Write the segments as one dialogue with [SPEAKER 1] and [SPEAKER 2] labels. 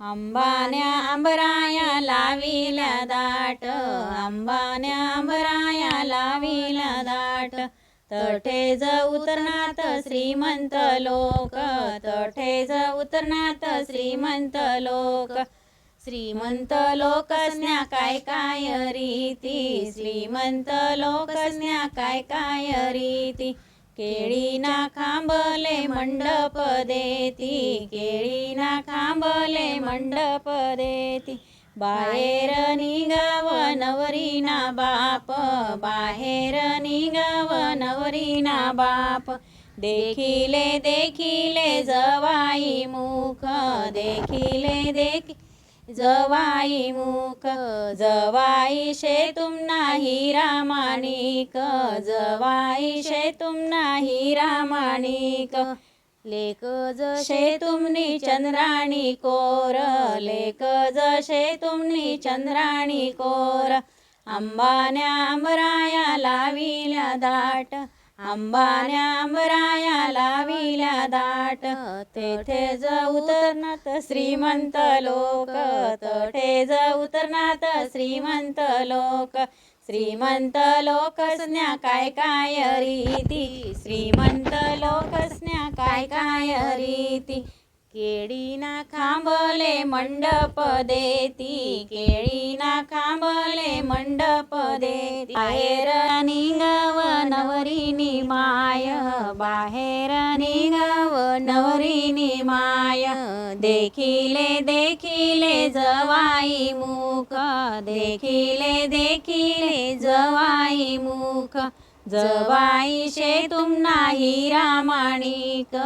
[SPEAKER 1] अंबान्या अंबराया लाविल्या दाट. अंबान्या अंबराया लाविल्या दाट. तठे ज श्रीमंत लोक. तठे ज श्रीमंत लोक. श्रीमंत लोकसन्या काय काय रीती? श्रीमंत लोकसन्या काय काय रीती? केळीना खांबले मंडप देती केळीना खांबले मंडप देती बाहेर निघाव नवरीना बाप बाहेर निघाव नवरीना बाप. देखिले देखिले जवाई मुख देखिले देखी जवाई मुख जवाई शे तुम नाही रामाणिक जवाई शे तुम नाही रामाणिक. लेक जशे तुमनी चंद्राणी कोर लेक जशे तुमनी चंद्राणी कोर. अंबान्या अंबराया लाविल्या दाट अंबान्या अंबराया लाविल्या दाट. तेथे ज उतरनात श्रीमंत लोक. तठे ज उतरनात श्रीमंत लोक. श्रीमंत लोकसन्या काय काय रीती? श्रीमंत लोकसन्या काय काय रीती? केळीना खांबले मंडप देती. केळीना खांबले मंडप देती बाहेर निघाव नवरीनी माय बाहेर निघाव नवरीनी माय. देखिले देखिले जवाई मुख देखिले देखिले जवाई मुख जवाई शे हिरा माणिक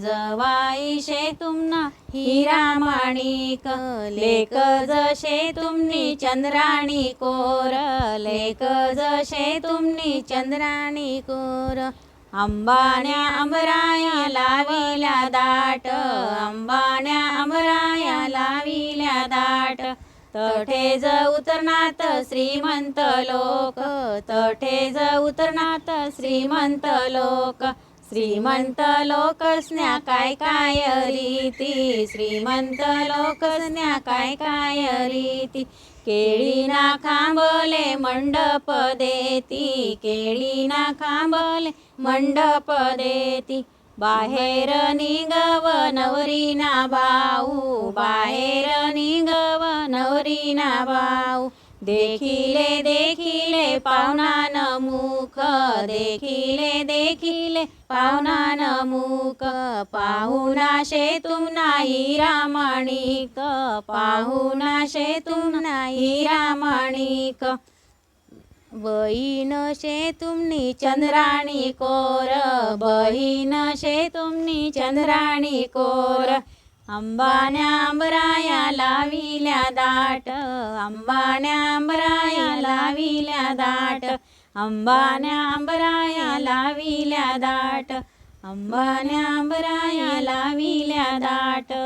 [SPEAKER 1] जवाईशे जवाई शे माणिक लेक जशे तुमनी चंद्राणी कोर लेक जशे तुमनी चंद्राणी कोर. अंबान्या अंबराया लाविल्या दाट अंबा दाट तठे ज उतरनात श्रीमंत लोक तठे ज उतरनात श्रीमंत लोक श्रीमंत लोकसन्या काय काय रीती श्रीमंत लोकसन्या काय काय रीती केळीना खांबले मंडप देती केळीना खांबले मंडप देती बाहेर निघव नवरीना भाऊ बाहेर ना भाऊ देखिले देखिले पावनान मुख. देखिले देखिले पावनान मुख. पाहुना शे तुम नाही रामाणिक. पाहुना शे तुम नाही रामाणिक. बहीण शे तुमनी चंद्राणी कोर. बहीण शे तुमनी चंद्राणी कोर. अंबान्या अंबराया लावी लाविल्या दाट. अंबान्या अंबराया लाविल्या दाट. अंबान्या अंबराया लाविल्या दाट. अंबान्या अंबराया लाविल्या दाट.